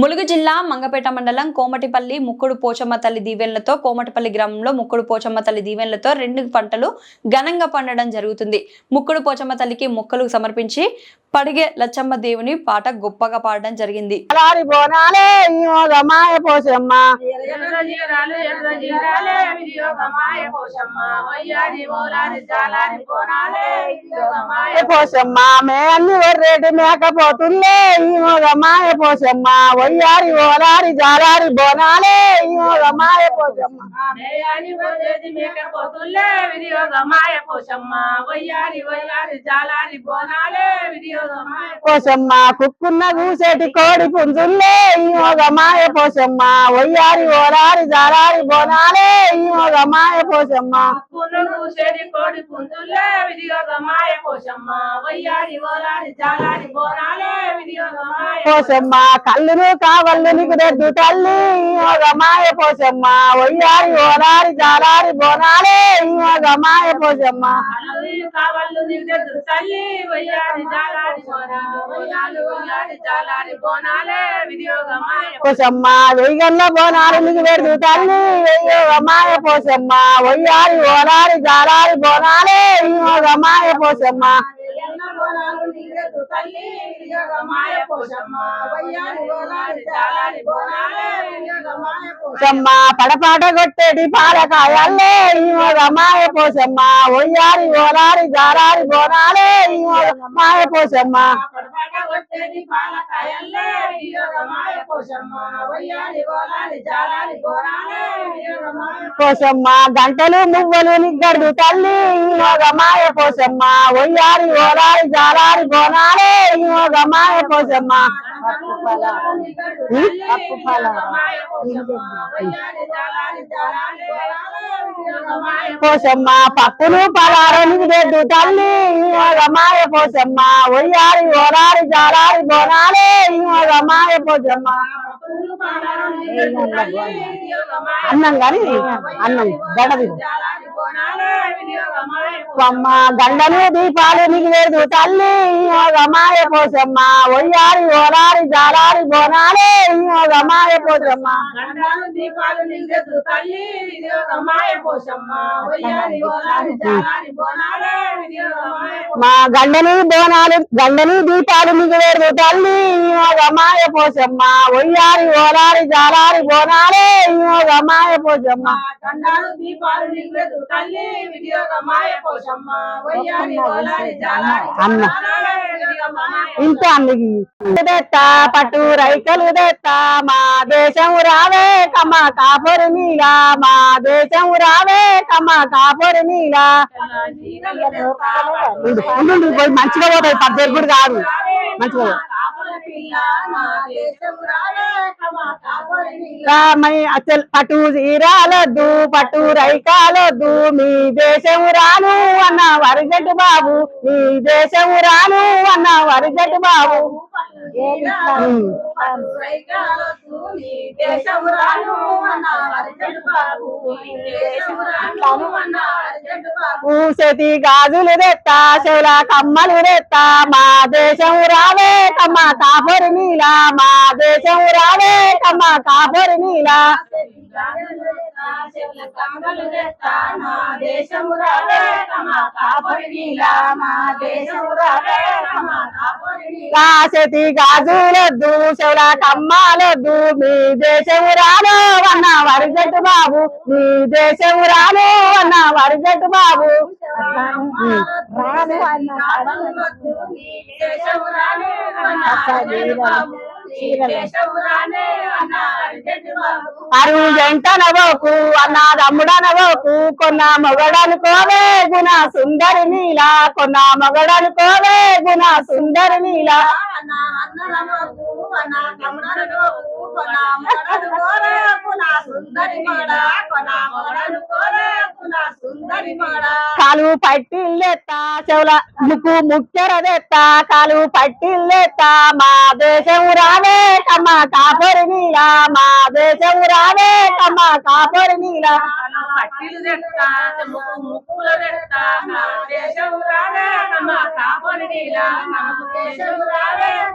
ములుగు జిల్లా మంగపేట మండలం కోమటిపల్లి ముక్కుడు పోచమ్మ తల్లి దీవెనలతో కోమటిపల్లి గ్రామంలో ముక్కుడు పోచమ్మ తల్లి దీవెనలతో రెండు పంటలు ఘనంగా పండడం జరుగుతుంది. ముక్కుడు పోచమ్మ తల్లికి మొక్కలు సమర్పించి పడిగే లచ్చమ్మ దేవుని పాట గొప్పగా పాడడం జరిగింది. అలారి బోనాలే ఈ మోగమాయ పోసమ్మ ఎర్ర జీరాలు ఎర్ర జీరాలే వినియోగమాయ పోషమ్మ. వయ్యారి ఓలారి జాలారి పోనాలే వినియోగమాయ ఏ పోసమ్మ మే అన్ని ఒర్రేటి మేకపోతుందే ఈ మోగమాయ పోసమ్మ వయ్యారి ఓలారి జాలారి బోనాలే ఈ మోగమాయ పోసమ్మ మేయాని వదేది మేకపోతుల్లే వినియోగమాయ పోషమ్మ వయ్యారి వయ్యారి జాలారి పోనాలే వినియోగమాయ పోసమ్మ కుక్కున్న కూసేటి కోడి పుంజుల్లే ఈ మోగమాయ పోసమ్మ వయ్యారి ఓలారి జాలారి బోనాలే ఈ మోగమాయ పోసమ్మ పునుగు చెడి కోడి పుంజుల్లే వినియోగమాయ పోషమ్మ వయ్యారి ఓలారి జాలారి వినియోగమాయ పోసమ్మ కళ్ళును కావళ్ళు నీకు రెడ్డు తల్లి. ఈ మోగమాయ పోసమ్మ వయ్యారి ఓలారి జాలారి బోనాలే. ఈ మోగమాయ పోసమ్మ. పోసమ్మ వెయ్యన్న బోనాలు నీకు పెడుతూ తల్లి. అయ్యో మాయ పోసమ్మ వయ్యారి ఓలారి జాలారి బోనాలే. ఈ మోగమాయ పోసమ్మ. ఎన్న బోనాలు నిందెదురు తల్లి వినియోగమాయ పోషమ్మ. వయ్యారి ఓలారి జాలారి పోనాలే వినియోగమాయ పోషమ్మ. పడపాట కొట్టేటి పాలకాయల్లే ఈ మోగమాయ పోసమ్మ వయ్యారి బోనాలే ఈ మోగమాయ పోసమ్మ పడపాట కొట్టేది పాలకాయల్లే. వినియోగమాయ పోషమ్మ వయ్యారి ఓలారి జాలారి పోనాలే వినియోగమాయ పోసమ్మ గంటలు మువ్వలు నిగ్గడు తల్లి. ఈ మోగమాయ వయ్యాలి గోలాలి జాలాలి గోనాలే బోనాలే ఈ మోగమాయ పోసమ్మ పప్పులు పలారని తల్లి. మోగమాయ పోసమ్మ వయ్యారి ఓలారి జాలారి బోనాలే. ఈ అన్నం గాని అన్నం గడది అమ్మ గండలు దీపాలు నీకు లేదు తల్లి. గమాయ పోసమ్మా. ఒయ్యారి ఓలారి జాలారి బోనాలే. గమాయ పోసమ్మా దీపాలు తల్లి ఓలారి జాలారి బోనాలే మా గండని బోనాలు గండని దీపాలు నీకు లేదు తల్లి. గమాయ పో పోసమ్మ వయ్యారి ఓలారి జాలారి బోనాలే దీపాలు తల్లి వినియోగమాయ పోషమ్మ వయ్యారి ఓలారి జాలారి అన్న. ఇంత తెత్తా పట్టు రైకలు తెత్తా మా దేశం రావే కమ్మ కాపురు నీలా. మా దేశం రావే కమ్మ కాపురు నీలా. మంచిగా పోతాయి పద్దెరు కూడా కాదు. మంచిగా రామయ్య అసలు పట్టు చీరాలొద్దు పట్టు రైకాలొద్దు మీ దేశం రాను అన్న వరిగట్టు బాబు మీ దేశం రాను అన్న వరిగట్టు బాబు. పూసతి గాజులు తెత్తా చెవుల కమ్మలు తెత్తా మా దేశం రావే కమ్మ కాపురు నీలా మా దేశం రావే కమ్మ కాపురు నీలా. దేశము రావే కమ కాపరి నీలా మా దేశము రావే కమ కాపరి నీలా. కాసతి గాజులొద్దు చెవుల కమ్మాలొద్దు మీ దేశం రాను అన్న వరిగట్టు బాబు మీ దేశం రాను అన్న వరిగట్టు బాబు. అరు జంట నవ్వకు అన్న తమ్ముడ నవ్వకు కొన్న మొగడనుకోవే గుణ సుందరి నీలా కొన్న మొగడనుకోవే గుణ సుందరి నీలా. సుందరి మాడా కాలు పట్టిల్లెత్తా చెవుల ముక్కు ముక్కెరదెత్తా కాలు పట్టిల్లెత్తా మా దేశం రావే కమ్మ కాపరి నీలా మా దేశం రావే కమ్మ కాపరి నీలా. ముక్కు ముక్కులు నా దేశం రావే నమ్మ నీలా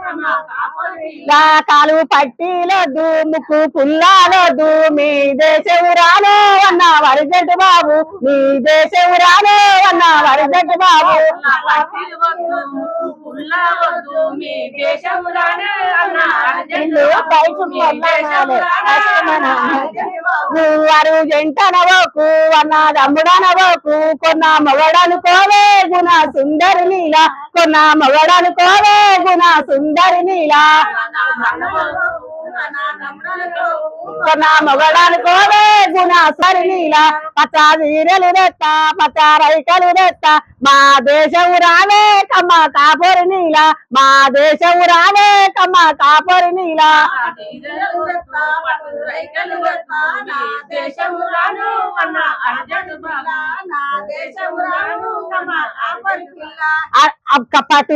నమ్మ నీలా. కాలు పట్టీలొద్దు ముక్కు పుల్లాలొద్దు మీ దేశం రాను అన్న వరిజెట్టు బాబు. మీ దేశం రాను అన్న వరిజెట్టు బాబు మీ దేశం రానే అన్న అర్జెంటు వారు జంటనవకు అన్న తమ్ముడనవకు కొన్న మొగడనుకోవే గుణ సుందరి నీల కొన్న మొగడనుకోవే గుణ సుందరి నీల. కొన్న మొగడనుకోవే గుణ సరి నీల పచ్చ వీరలు రెత్త పచ్చ రైకలు రెత్త మా దేశము రావే కమ్మ కాపరి నీల మా దేశము రావే కమ్మ కాపరి నీల పట్టు